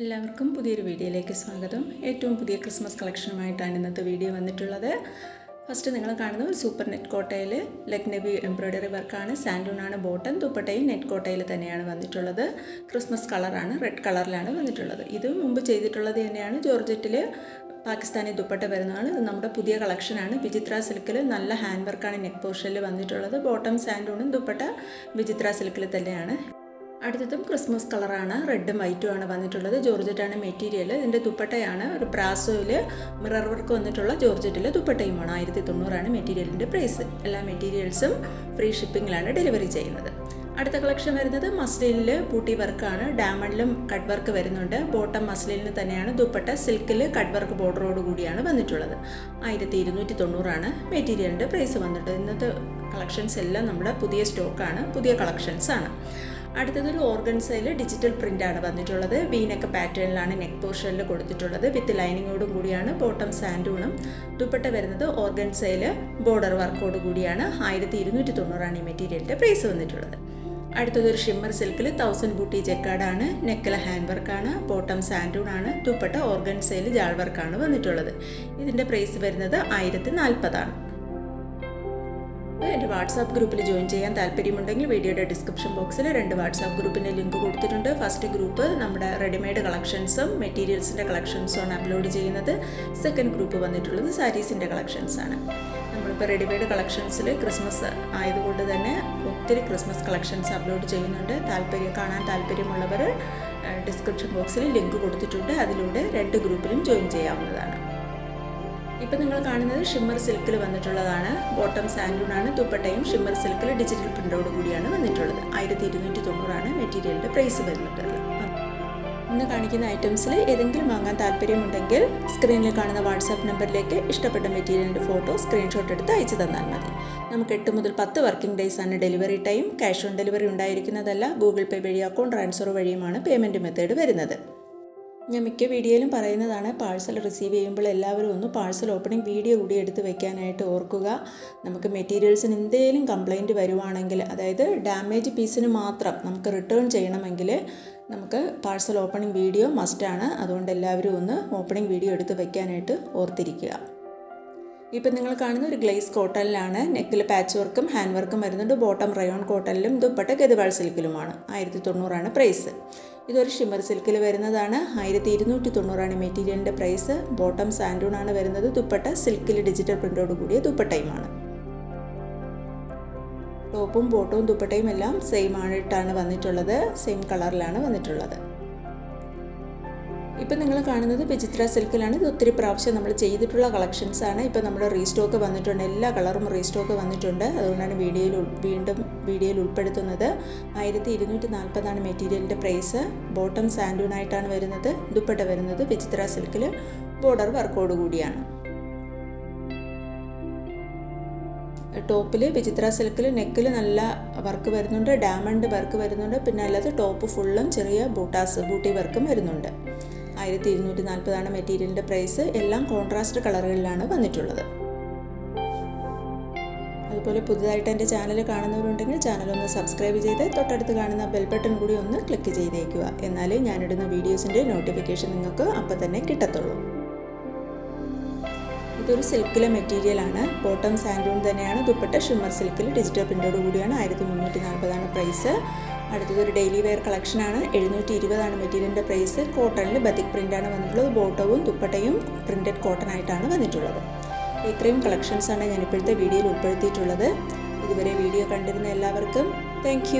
എല്ലാവർക്കും പുതിയൊരു വീഡിയോയിലേക്ക് സ്വാഗതം. ഏറ്റവും പുതിയ ക്രിസ്മസ് കളക്ഷനുമായിട്ടാണ് ഇന്നത്തെ വീഡിയോ വന്നിട്ടുള്ളത്. ഫസ്റ്റ് നിങ്ങൾ കാണുന്നത് സൂപ്പർ നെറ്റ് കോട്ടയിൽ ലക്നവി എംബ്രോയ്ഡറി വർക്കാണ് സാൻഡൂണാണ് ബോട്ടം ദുപ്പട്ടയും നെറ്റ് കോട്ടയിൽ തന്നെയാണ് വന്നിട്ടുള്ളത്. ക്രിസ്മസ് കളറാണ് റെഡ് കളറിലാണ് വന്നിട്ടുള്ളത്. ഇത് മുമ്പ് ചെയ്തിട്ടുള്ളത് തന്നെയാണ്. ജോർജറ്റിൽ പാകിസ്ഥാനി ദുപ്പട്ട വരുന്നതാണ്. ഇത് നമ്മുടെ പുതിയ കളക്ഷനാണ് വിചിത്ര സിൽക്കിൽ നല്ല ഹാൻഡ് വർക്കാണ് നെക്ക് പോർഷനിൽ വന്നിട്ടുള്ളത്. ബോട്ടം സാൻഡൂണും ദുപ്പട്ട വിചിത്ര സിൽക്കിൽ തന്നെയാണ്. അടുത്തതും ക്രിസ്മസ് കളറാണ് റെഡും വൈറ്റും ആണ് വന്നിട്ടുള്ളത്. ജോർജറ്റാണ് മെറ്റീരിയൽ. ഇതിന്റെ ദുപ്പട്ടയാണ് ഒരു പ്രാസോയിൽ മിറർ വർക്ക് വന്നിട്ടുള്ള ജോർജറ്റിലെ ദുപ്പട്ടയുമാണ്. ആയിരത്തി തൊണ്ണൂറാണ് മെറ്റീരിയലിന്റെ പ്രൈസ് എല്ലാ മെറ്റീരിയൽസും ഫ്രീ ഷിപ്പിങ്ങിലാണ് ഡെലിവറി ചെയ്യുന്നത്. അടുത്ത കളക്ഷൻ വരുന്നത് മസ്ലിനിൽ പൂട്ടി വർക്കാണ് ഡയമണ്ടിലും കട്ട് വർക്ക് വരുന്നുണ്ട്. ബോട്ടം മസ്ലിനിൽ തന്നെയാണ് ദുപ്പട്ട. സിൽക്കിൽ കട്ട് വർക്ക് ബോർഡറോട് കൂടിയാണ് വന്നിട്ടുള്ളത്. ആയിരത്തി ഇരുന്നൂറ്റി തൊണ്ണൂറാണ് മെറ്റീരിയലിന്റെ പ്രൈസ് വന്നിട്ട്. ഇന്നത്തെ കളക്ഷൻസ് എല്ലാം നമ്മുടെ പുതിയ സ്റ്റോക്കാണ് പുതിയ കളക്ഷൻസ് ആണ് അടുത്തതൊരു ഓർഗൻസയിൽ ഡിജിറ്റൽ പ്രിന്റ് ആണ് വന്നിട്ടുള്ളത്. വീനക്ക് പാറ്റേണിലാണ് നെക്ക് പോർഷനിൽ കൊടുത്തിട്ടുള്ളത്. വിത്ത് ലൈനിങ്ങോടും കൂടിയാണ് ബോട്ടം സാൻഡൂണും ദുപ്പട്ട വരുന്നത് ഓർഗൻസയിൽ ബോർഡർ വർക്കോട് കൂടിയാണ്. ആയിരത്തി ഇരുന്നൂറ്റി തൊണ്ണൂറാണ് ഈ മെറ്റീരിയലിന്റെ പ്രൈസ് വന്നിട്ടുള്ളത്. അടുത്തത് ഒരു ഷിമ്മർ സിൽക്കിൽ തൗസൻഡ് ബൂട്ടി ജെക്കാർഡാണ് നെക്കല ഹാൻഡ് വർക്കാണ് ബോട്ടം സാൻഡൂൺ ആണ് ദുപ്പട്ട ഓർഗൻസയിൽ ജാൾ വർക്കാണ് വന്നിട്ടുള്ളത്. ഇതിന്റെ പ്രൈസ് വരുന്നത് ആയിരത്തി നാൽപ്പതാണ് എന്റെ വാട്സാപ്പ് ഗ്രൂപ്പിൽ ജോയിൻ ചെയ്യാൻ താല്പര്യമുണ്ടെങ്കിൽ വീഡിയോയുടെ ഡിസ്ക്രിപ്ഷൻ ബോക്സിൽ രണ്ട് വാട്സാപ്പ് ഗ്രൂപ്പിന്റെ ലിങ്ക് കൊടുത്തിട്ടുണ്ട്. ഫസ്റ്റ് ഗ്രൂപ്പ് നമ്മുടെ റെഡിമെയ്ഡ് കളക്ഷൻസും മെറ്റീരിയൽസിന്റെ കളക്ഷൻസുമാണ് അപ്ലോഡ് ചെയ്യുന്നത്. സെക്കൻഡ് ഗ്രൂപ്പ് വന്നിട്ടുള്ളത് സാരീസിന്റെ കളക്ഷൻസാണ്. നമ്മളിപ്പോൾ റെഡിമെയ്ഡ് കളക്ഷൻസിൽ ക്രിസ്മസ് ആയതുകൊണ്ട് തന്നെ ഒത്തിരി ക്രിസ്മസ് കളക്ഷൻസ് അപ്ലോഡ് ചെയ്യുന്നുണ്ട്. താല്പര്യം കാണാൻ താല്പര്യമുള്ളവർ ഡിസ്ക്രിപ്ഷൻ ബോക്സിൽ ലിങ്ക് കൊടുത്തിട്ടുണ്ട്. അതിലൂടെ രണ്ട് ഗ്രൂപ്പിലും ജോയിൻ ചെയ്യാവുന്നതാണ്. ഇപ്പം നിങ്ങൾ കാണുന്നത് ഷിമ്മർ സിൽക്കിൽ വന്നിട്ടുള്ളതാണ്. ബോട്ടം സാൻഡൂണാണ് ദുപ്പട്ടയും ഷിമ്മർ സിൽക്കിൽ ഡിജിറ്റൽ പ്രിന്റോട് കൂടിയാണ് വന്നിട്ടുള്ളത്. ആയിരത്തി ഇരുന്നൂറ്റി തൊണ്ണൂറാണ് മെറ്റീരിയലിന്റെ പ്രൈസ് വരുന്നിട്ടുള്ളത്. ഇന്ന് കാണിക്കുന്ന ഐറ്റംസിൽ ഏതെങ്കിലും വാങ്ങാൻ താല്പര്യമുണ്ടെങ്കിൽ സ്ക്രീനിൽ കാണുന്ന വാട്സാപ്പ് നമ്പറിലേക്ക് ഇഷ്ടപ്പെട്ട മെറ്റീരിയലിന്റെ ഫോട്ടോ സ്ക്രീൻഷോട്ട് എടുത്ത് അയച്ചു തന്നാൽ മതി. നമുക്ക് എട്ട് മുതൽ പത്ത് വർക്കിംഗ് ഡേയ്സ് ആണ് delivery time. Cash on delivery ഉണ്ടായിരിക്കുന്നതല്ല. Google Pay വഴി അക്കൗണ്ട് ട്രാൻസ്ഫർ വഴിയുമാണ് പേയ്മെന്റ് മെത്തേഡ് വരുന്നത്. ഞാൻ മിക്ക വീഡിയോയിലും പറയുന്നതാണ് പാഴ്സൽ റിസീവ് ചെയ്യുമ്പോൾ എല്ലാവരും ഒന്ന് പാഴ്സൽ ഓപ്പണിംഗ് വീഡിയോ കൂടി എടുത്ത് വെക്കാനായിട്ട് ഓർക്കുക. നമുക്ക് മെറ്റീരിയൽസിന് എന്തെങ്കിലും കംപ്ലൈന്റ് വരുവാണെങ്കിൽ അതായത് ഡാമേജ് പീസിന് മാത്രം നമുക്ക് റിട്ടേൺ ചെയ്യണമെങ്കിൽ നമുക്ക് പാഴ്സൽ ഓപ്പണിംഗ് വീഡിയോ മസ്റ്റാണ് അതുകൊണ്ട് എല്ലാവരും ഒന്ന് ഓപ്പണിംഗ് വീഡിയോ എടുത്ത് വെക്കാനായിട്ട് ഓർത്തിരിക്കുക. ഇപ്പം നിങ്ങൾ കാണുന്ന ഒരു ഗ്ലേസ് കോട്ടണിലാണ്. നെക്കിൽ പാച്ച് വർക്കും ഹാൻഡ് വർക്കും വരുന്നുണ്ട്. ബോട്ടം റയോൺ കോട്ടണിലും ദുപ്പട്ട ഗതിവാൾ സിൽക്കിലുമാണ് ആയിരത്തി തൊണ്ണൂറാണ് പ്രൈസ് ഇതൊരു ഷിമ്മർ സിൽക്കിൽ വരുന്നതാണ്. ആയിരത്തി ഇരുന്നൂറ്റി തൊണ്ണൂറാണ് മെറ്റീരിയലിന്റെ പ്രൈസ്. ബോട്ടം സാൻഡൂൺ ആണ് വരുന്നത്. ദുപ്പട്ട സിൽക്കിൽ ഡിജിറ്റൽ പ്രിന്റോട് കൂടിയ ദുപ്പട്ടയുമാണ്. ടോപ്പും ബോട്ടവും ദുപ്പട്ടയും എല്ലാം സെയിം ആയിട്ടാണ് വന്നിട്ടുള്ളത്. സെയിം കളറിലാണ് വന്നിട്ടുള്ളത്. ഇപ്പം നിങ്ങൾ കാണുന്നത് വിചിത്ര സിൽക്കിലാണ്. ഇത് ഒത്തിരി പ്രാവശ്യം നമ്മൾ ചെയ്തിട്ടുള്ള കളക്ഷൻസ് ആണ്. ഇപ്പം നമ്മുടെ റീസ്റ്റോക്ക് വന്നിട്ടുണ്ട്. എല്ലാ കളറും റീസ്റ്റോക്ക് വന്നിട്ടുണ്ട്. അതുകൊണ്ടാണ് വീഡിയോയിൽ വീണ്ടും വീഡിയോയിൽ ഉൾപ്പെടുത്തുന്നത്. ആയിരത്തി ഇരുന്നൂറ്റി നാൽപ്പതാണ് മെറ്റീരിയലിന്റെ പ്രൈസ്. ബോട്ടം സാൻഡൂണായിട്ടാണ് വരുന്നത്. ദുപ്പട്ട വരുന്നത് വിചിത്ര സിൽക്കിൽ ബോർഡർ വർക്കോട് കൂടിയാണ്. ടോപ്പിൽ വിചിത്ര സിൽക്കിൽ നെക്കിൽ നല്ല വർക്ക് വരുന്നുണ്ട്. ഡാമണ്ട് വർക്ക് വരുന്നുണ്ട്. പിന്നെ അല്ലാതെ ടോപ്പ് ഫുള്ളും ചെറിയ ബൂട്ടാസ് ബൂട്ടി വർക്കും വരുന്നുണ്ട്. ആയിരത്തി ഇരുന്നൂറ്റി നാൽപ്പതാണ് മെറ്റീരിയലിന്റെ പ്രൈസ്. എല്ലാം കോൺട്രാസ്റ്റ് കളറുകളിലാണ് വന്നിട്ടുള്ളത്. അതുപോലെ പുതുതായിട്ട് എന്റെ ചാനൽ കാണുന്നവരുണ്ടെങ്കിൽ ചാനൽ ഒന്ന് സബ്സ്ക്രൈബ് ചെയ്ത് തൊട്ടടുത്ത് കാണുന്ന ബെൽ ബട്ടൺ കൂടി ഒന്ന് ക്ലിക്ക് ചെയ്തേക്കുക. എന്നാലേ ഞാനിടുന്ന വീഡിയോസിന്റെ നോട്ടിഫിക്കേഷൻ നിങ്ങൾക്ക് അപ്പം തന്നെ കിട്ടത്തുള്ളൂ. ഇതൊരു സിൽക്കിലെ മെറ്റീരിയലാണ്. ബോട്ടം സാൻഡൂൺ തന്നെയാണ്. ദുപ്പട്ട ഷിമ്മർ സിൽക്കിൽ ഡിജിറ്റൽ പ്രിന്റോട് കൂടിയാണ് ആയിരത്തി മുന്നൂറ്റി നാൽപ്പതാണ് പ്രൈസ്. അടുത്തത് ഒരു ഡെയിലി വെയർ കളക്ഷനാണ് എഴുന്നൂറ്റി ഇരുപതാണ് മെറ്റീരിയലിന്റെ പ്രൈസ് കോട്ടണിൽ ബത്തിക് പ്രിന്റാണ് വന്നിട്ടുള്ളത്. ബോട്ടവും ദുപ്പട്ടയും പ്രിന്റഡ് കോട്ടൺ ആയിട്ടാണ് വന്നിട്ടുള്ളത്. ഇത്രയും കളക്ഷൻസാണ് ഞാൻ ഇപ്പോഴത്തെ വീഡിയോയിൽ ഉൾപ്പെടുത്തിയിട്ടുള്ളത്. ഇതുവരെ വീഡിയോ കണ്ടിരുന്ന എല്ലാവർക്കും താങ്ക്